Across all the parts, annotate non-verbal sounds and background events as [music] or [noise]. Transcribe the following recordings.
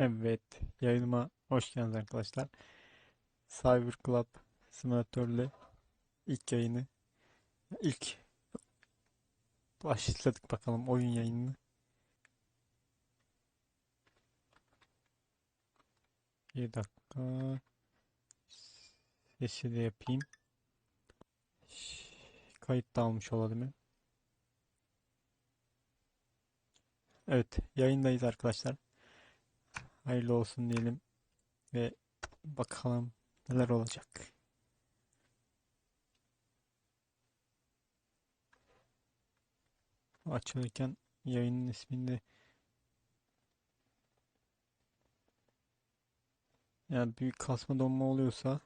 Evet, yayınıma hoş geldiniz arkadaşlar. Cyber Club simülatörle ilk yayını, ilk başladık bakalım oyun yayınını. Bir dakika, sesi de yapayım. Kayıt da almış olalım. Evet, yayındayız arkadaşlar. Hayırlı olsun diyelim ve bakalım neler olacak. Açılırken yayının isminde yani büyük kasma donma oluyorsa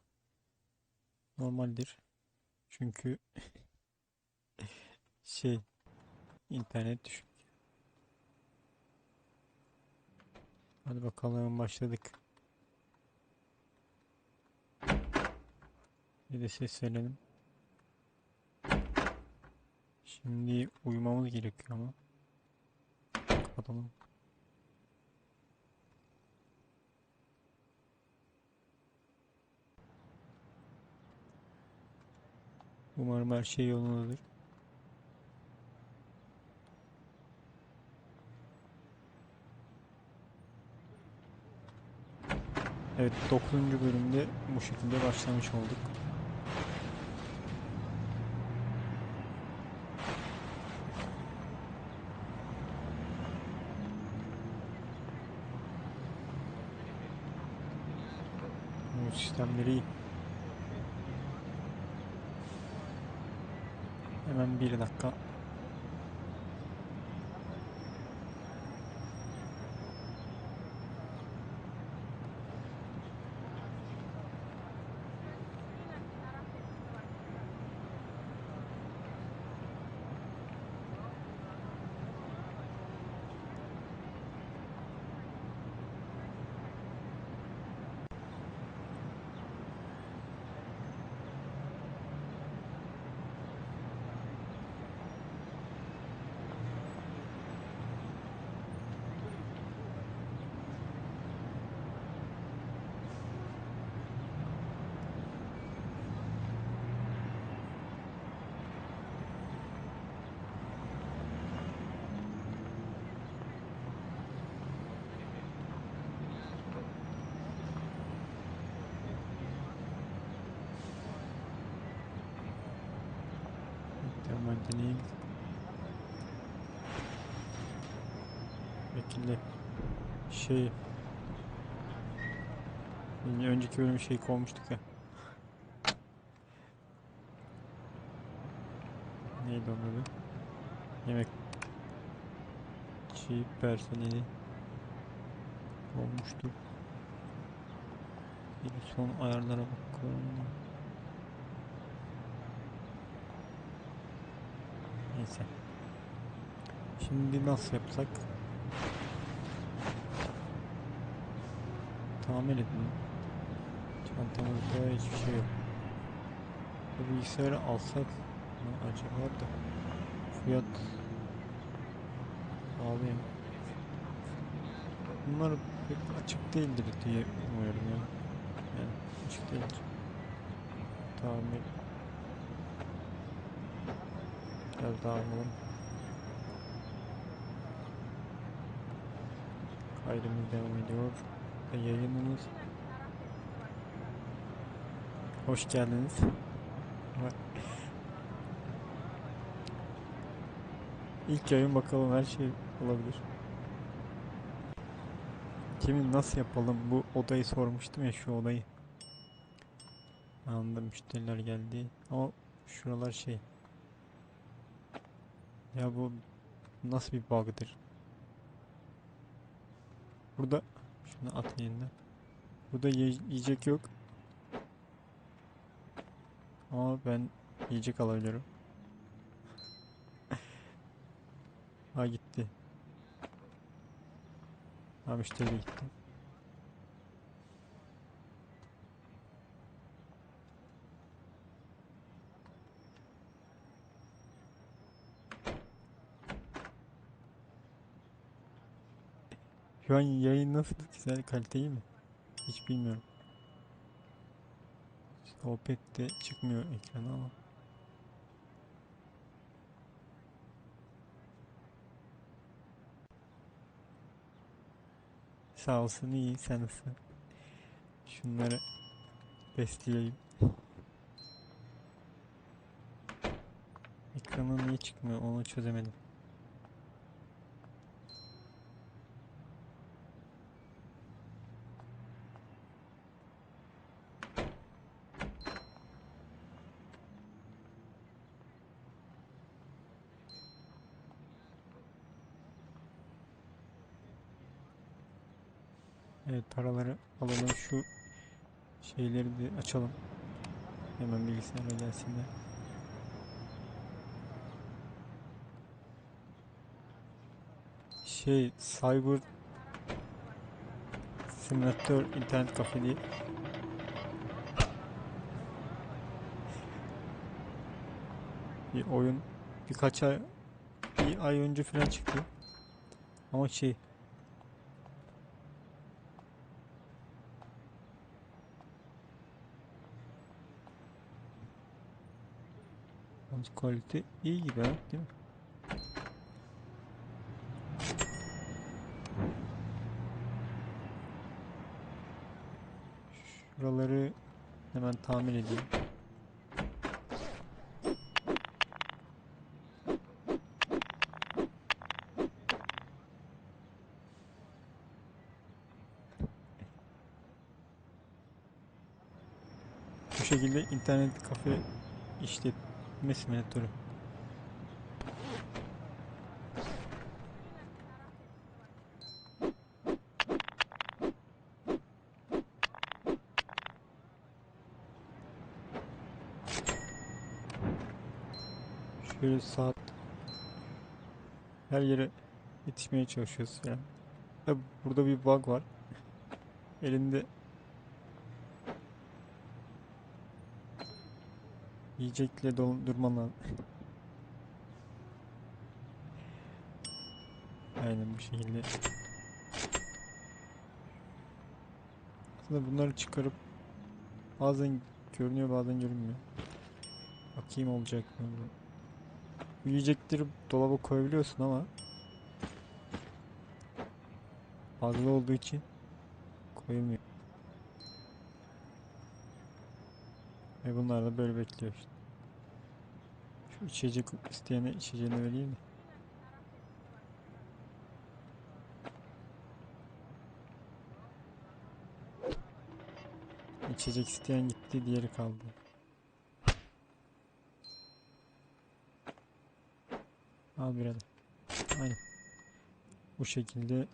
normaldir. Çünkü [laughs] şey internet düşük. Hadi bakalım başladık. Bir de ses verelim. Şimdi uyumamız gerekiyor ama. Kapatalım. Umarım her şey yolundadır. Evet 9. bölümde bu şekilde başlamış olduk. Bu sistemleri iyi. Hemen bir dakika. Hemen deneyeyim. Şekilde şey önceki bölüm şey kovmuştuk ya. Neydi onun adı? Yemekçi personeli kovmuştuk. Bir son ayarlara bakalım. Neyse. Şimdi nasıl yapsak? Tamir edin. Çantamızda hiçbir şey yok. Bu bilgisayarı alsak mı acaba da fiyat pahalı. Bunlar pek açık değildir diye umuyorum ya. Yani açık değildir. Tamir Biraz daha alalım. Kaydımız devam ediyor. Yayınımız. Hoş geldiniz. İlk yayın bakalım her şey olabilir. Kimin nasıl yapalım bu odayı sormuştum ya şu odayı. Anında müşteriler geldi. Ama şuralar şey. Ya bu nasıl bir bug'dır? Burada şunu at yeniden. Burada ye- yiyecek yok. Ama ben yiyecek alabiliyorum. [laughs] Ha gitti. Ha müşteri gitti. Şu an yayın nasıl? Güzel kalite iyi mi? Hiç bilmiyorum. Sohbette çıkmıyor ekrana ama. Sağ olsun iyi sen nasılsın? Şunları besleyeyim. Ekrana niye çıkmıyor onu çözemedim. Evet paraları alalım şu şeyleri de açalım. Hemen bilgisayara gelsinler. Şey Cyber Simulator internet kafe diye bir oyun birkaç ay bir ay önce falan çıktı. Ama şey Yalnız kalite iyi gibi değil mi? Şuraları hemen tamir edeyim. Bu şekilde internet kafe işletme simülatörü. Şöyle saat her yere yetişmeye çalışıyoruz yani. Burada bir bug var. Elinde yiyecekle doldurman lazım. Aynen bu şekilde. Aslında bunları çıkarıp bazen görünüyor bazen görünmüyor. Bakayım olacak mı Yiyecekleri dolaba koyabiliyorsun ama fazla olduğu için koyulmuyor. Ve bunlar da böyle bekliyor işte. İçecek isteyene içeceğini vereyim mi? İçecek isteyen gitti, diğeri kaldı. Al birader. Aynen. Bu şekilde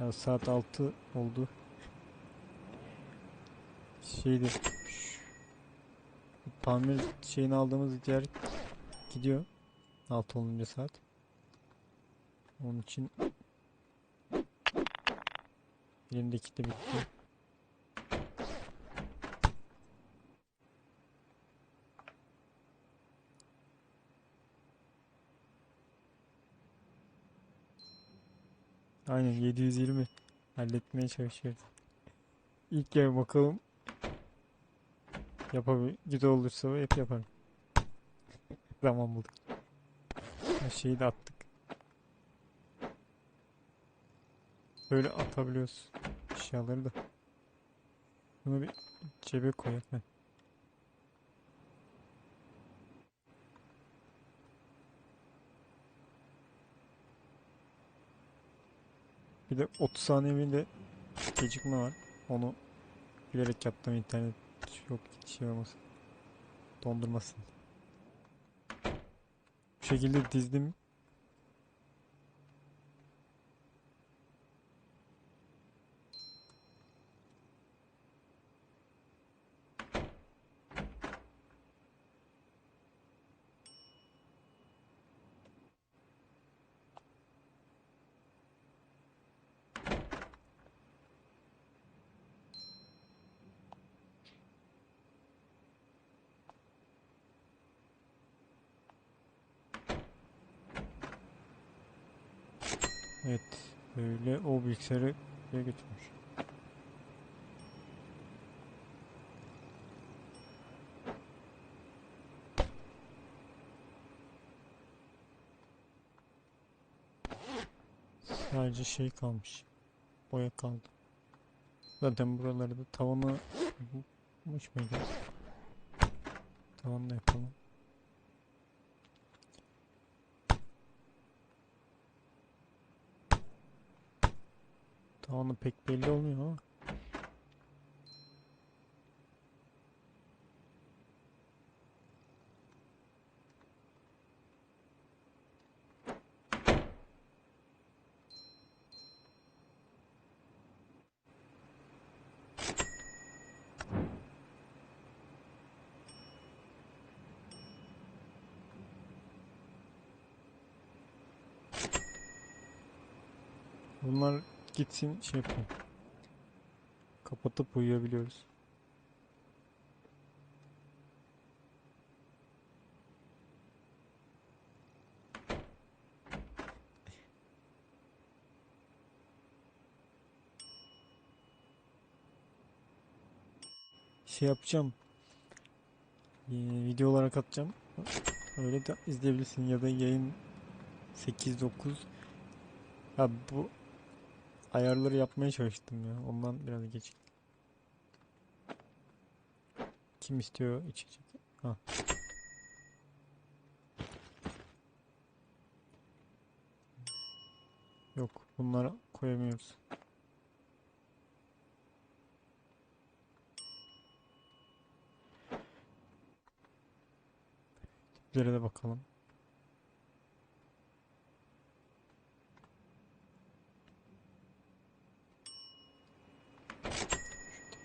ya saat 6 oldu. Şeydi. Tamir şeyini aldığımız yer gidiyor. 6 olunca saat. Onun için elimdeki de bitti. Aynen 720 halletmeye çalışıyoruz. İlk yer bakalım. Yapabil güzel olursa hep yaparım. Zaman bulduk. Her şeyi de attık. Böyle atabiliyoruz eşyaları da. Bunu bir cebe koyak ben. Bir de 30 saniye de gecikme var. Onu bilerek yaptım internet yok şey olmasın. Dondurmasın. Bu şekilde dizdim. Buraya götürmüş. Sadece şey kalmış. Boya kaldı. Zaten buralarda tavanı yapmış mıydı? Tavanı da yapalım. Tavanı pek belli olmuyor ama. Bunlar gitsin şey yapayım. Kapatıp uyuyabiliyoruz. Şey yapacağım. Ee, video olarak atacağım. Öyle de izleyebilirsin ya da yayın 8-9 Ha bu ayarları yapmaya çalıştım ya. Ondan biraz geç. Kim istiyor içecek? Ha. Yok, bunları koyamıyoruz. Tiplere de bakalım.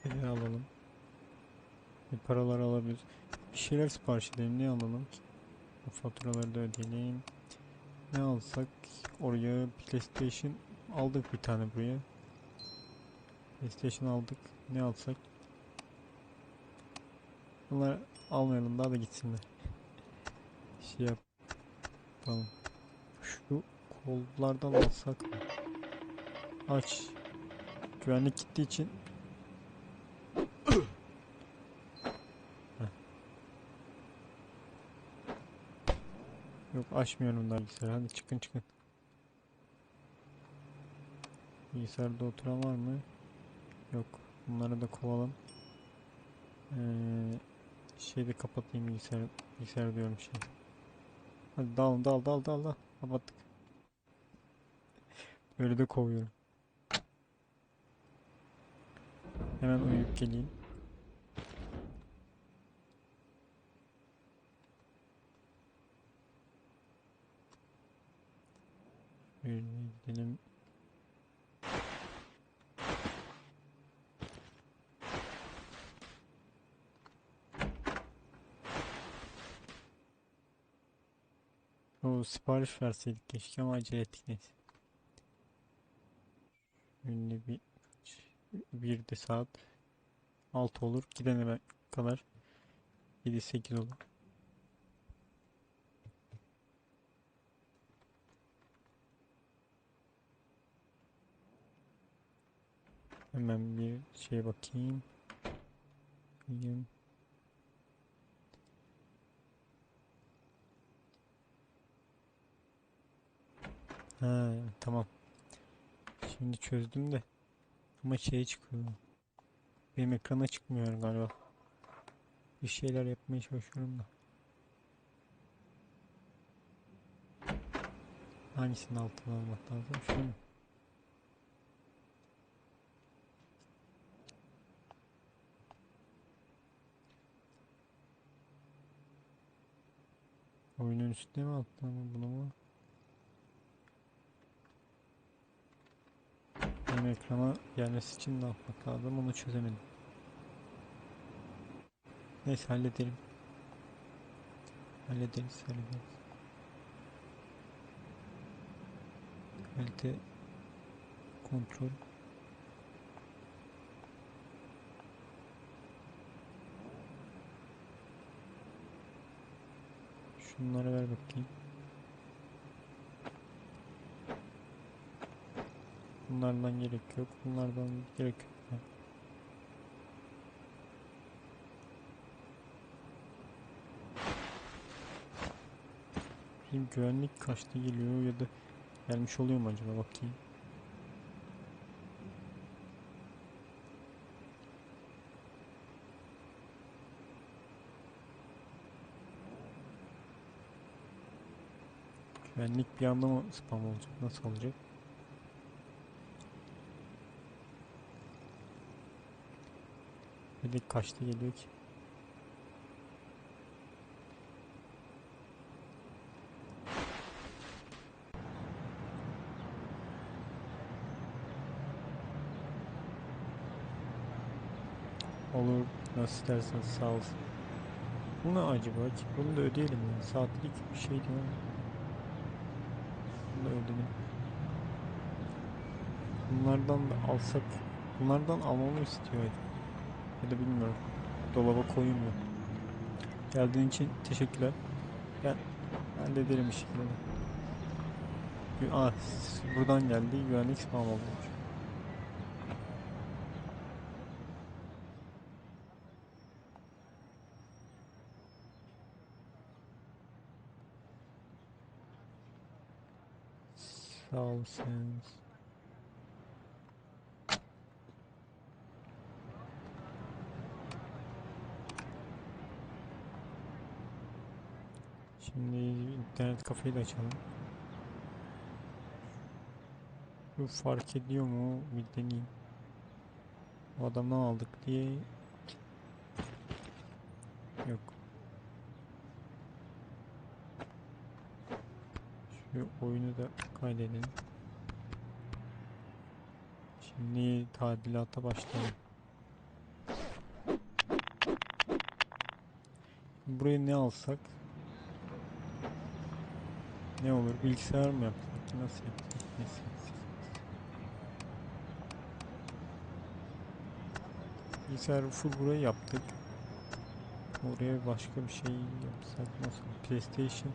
Tipleri alalım. Bir paralar alabiliriz. Bir şeyler sipariş edelim. Ne alalım? Bu faturaları da ödeyelim. Ne alsak? Oraya PlayStation aldık bir tane buraya. PlayStation aldık. Ne alsak? Bunlar almayalım daha da gitsinler. Şey yapalım. Şu kollardan alsak mı? Aç. Güvenlik gittiği için Yok açmıyorum daha bilgisayarı. Hadi çıkın çıkın. Bilgisayarda oturan var mı? Yok. Bunları da kovalım. Ee, şeyi de kapatayım bilgisayar. Bilgisayar diyorum şey. Hadi dal dal dal dal dal. Kapattık. Böyle de kovuyorum. Hemen uyuyup geleyim. Gidelim. O sipariş verseydik keşke ama acele ettik neyse. Şimdi bir bir de saat 6 olur. Gidene kadar 7-8 olur. Hemen bir şey bakayım. Bakayım. Ha, tamam. Şimdi çözdüm de. Ama şey çıkıyor. Benim ekrana çıkmıyor galiba. Bir şeyler yapmaya çalışıyorum da. Hangisinin altına almak lazım? Şunu? Oyunun üstüne mi altına mı bunu mu? Benim ekrana gelmesi için ne yapmak lazım onu çözemedim. Neyse halledelim. Hallederiz hallederiz. Kalite kontrol. Şunları ver bakayım. Bunlardan gerek yok. Bunlardan gerek yok. Bizim güvenlik kaçta geliyor ya da gelmiş oluyor mu acaba bakayım. Güvenlik bir anda mı spam olacak? Nasıl olacak? Bir de kaçta geliyor ki? Olur. Nasıl isterseniz sağ olsun. Bu ne acaba? Bunu da ödeyelim ya. Saatlik bir şey diyor ama. Bunu da ödeyelim. Bunlardan da alsak. Bunlardan almamı istiyor. Ya da bilmiyorum. Dolaba koyayım mı? Geldiğin için teşekkürler. Gel. Hallederim bir şekilde. Gü- Aa, s- buradan geldi. Güvenlik spam olmuş. Sağ. Şimdi internet kafeyi de açalım. Bu fark ediyor mu? Bir deneyeyim. O adamdan aldık diye yok. Şu oyunu da kaydedelim. Şimdi tadilata başlayalım. Buraya ne alsak? Ne olur? Bilgisayar mı yapsak? Nasıl yapsak? Neyse. Bilgisayar full burayı yaptık. Oraya başka bir şey yapsak nasıl? PlayStation.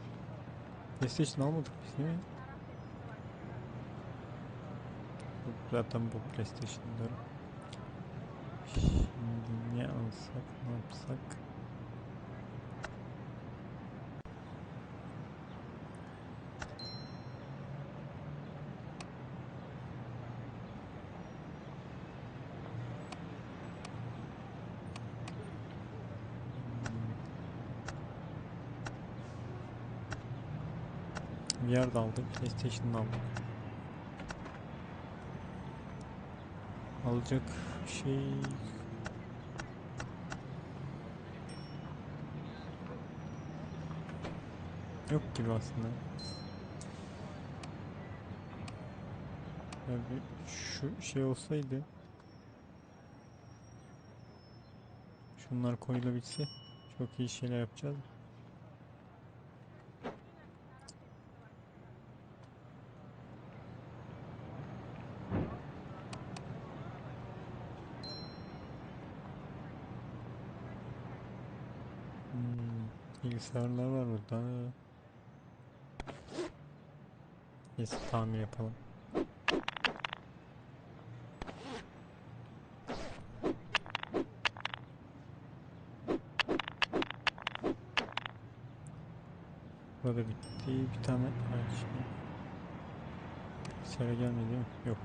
PlayStation almadık biz değil mi? Bu zaten bu PlayStation'da. Şimdi ne alsak, ne VR da aldık, PlayStation da aldık. Alacak şey yok gibi aslında. Ya bir şu şey olsaydı şunlar koyulabilse çok iyi şeyler yapacağız. Hmm, bilgisayarlar var burada. Neyse tamir yapalım. Burada bitti. Bir tane ha. Bilgisayara gelmedi mi? Yok.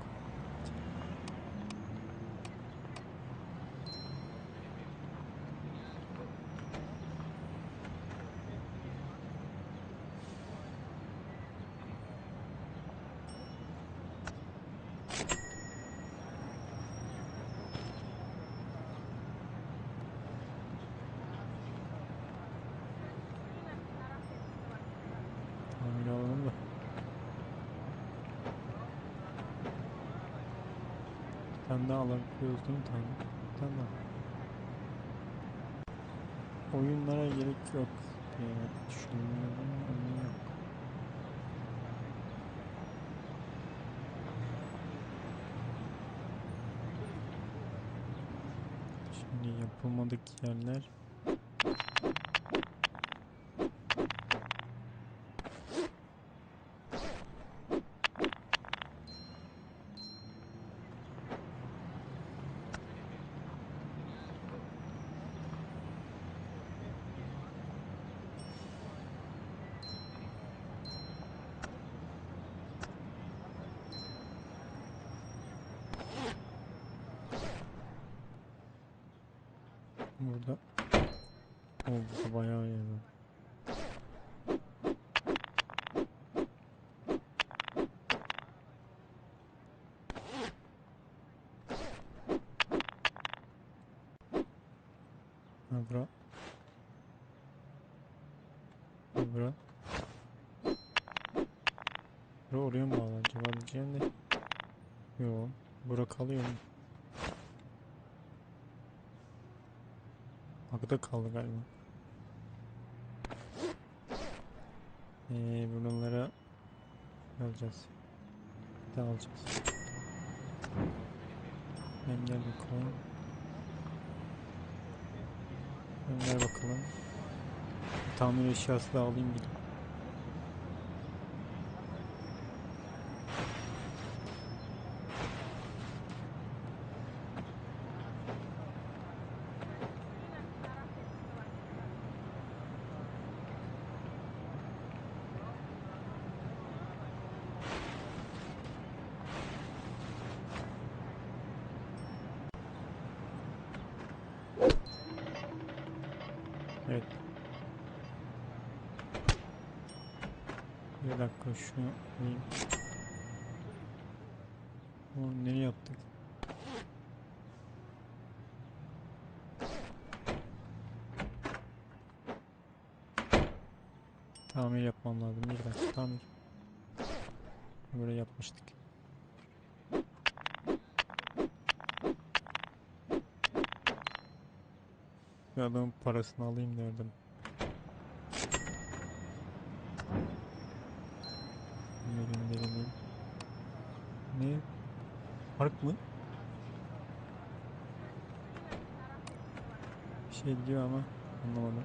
Tamir alalım da. Bir tane daha alabiliyoruz değil mi tane daha. Oyunlara gerek yok diye düşünüyorum ama yok. Şimdi yapılmadık yerler. Burada. O burada bayağı var. Ha bura. Ha bura. Bura oraya mı bağlı acaba diyeceğim de. Yo. Bura kalıyor mu? Akıda kaldı galiba. Ee, buralara alacağız. Bir daha alacağız. Ben gel bakalım. Ben ver bakalım. Tamir eşyası da alayım bir de. Evet. Bir dakika şunu alayım. Oğlum nereye attık? Tamir yapmam lazım. Bir dakika tamir. Böyle yapmıştık. Bir adamın parasını alayım derdim. Ne? Park mı? Bir şey diyor ama anlamadım.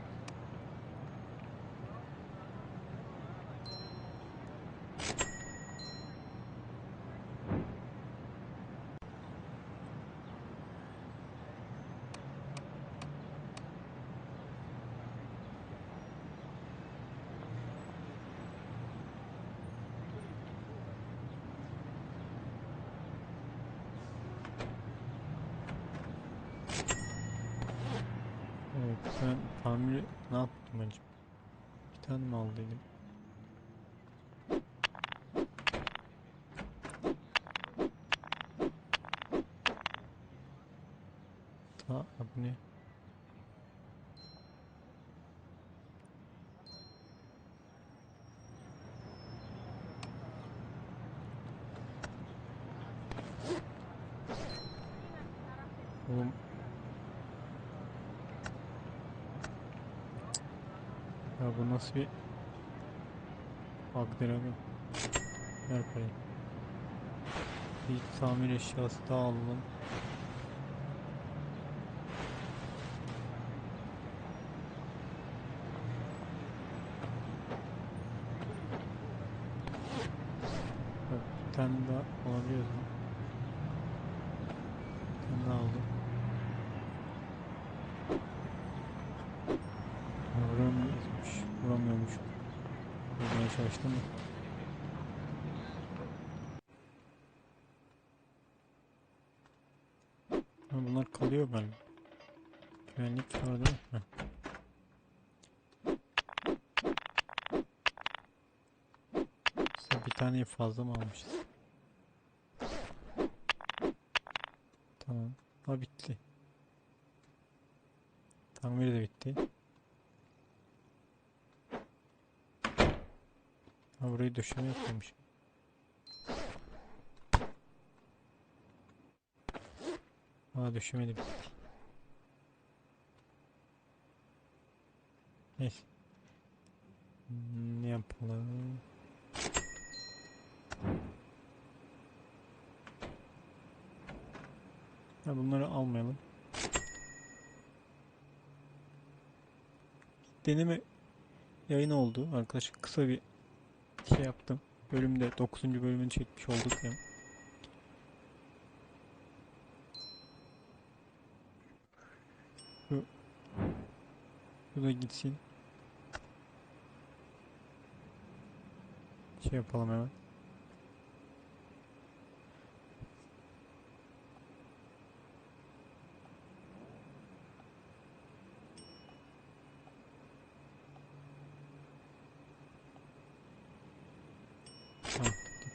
Evet tamiri ne yaptım acaba? Bir tane mi aldıydım? Ta bu ne? Oğlum Ya bu nasıl bir abi Ver parayı. Bir tamir eşyası daha alalım Bak, Bir tane daha alabiliyoruz mu? Bir tane daha aldım Ha, Vuramıyormuş. Vuramıyormuş. Vurmaya çalıştım da. Ha, bunlar kalıyor galiba. Güvenlik var değil mi? Heh. Taneyi fazla mı almışız? Tamam. Ha bitti. Tamir de bitti. Ha burayı döşeme yapmamış. Ha döşeme de bitti. Neyse. Ne yapalım? Ha bunları almayalım. Deneme yayın oldu. Arkadaşlar kısa bir şey yaptım. Bölümde 9. bölümünü çekmiş olduk ya. Bu da gitsin. Şey yapalım hemen.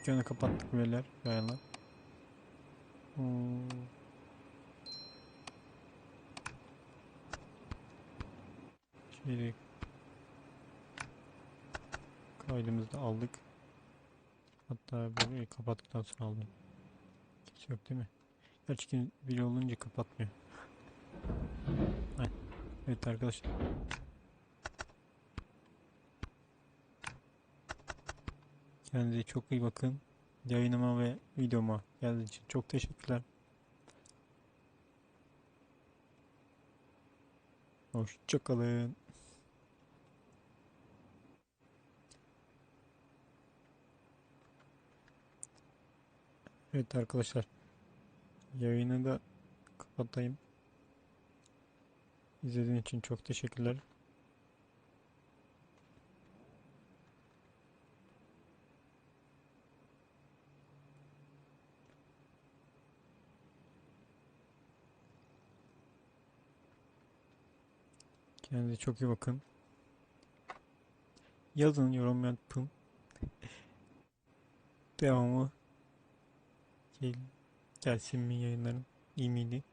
Dükkanı kapattık beyler, bayanlar. Hmm. Kaydımızı da aldık. Hatta burayı kapattıktan sonra aldım. Hiç yok değil mi? Gerçi ki biri olunca kapatmıyor. Evet arkadaşlar. Kendinize çok iyi bakın. Yayınıma ve videoma geldiğiniz için çok teşekkürler. Hoşçakalın. Evet arkadaşlar. Yayını da kapatayım. İzlediğiniz için çok teşekkürler. Kendinize çok iyi bakın. Yazın yorum yapın. Devamı gel, gelsin mi yayınlarım? İyi miydi?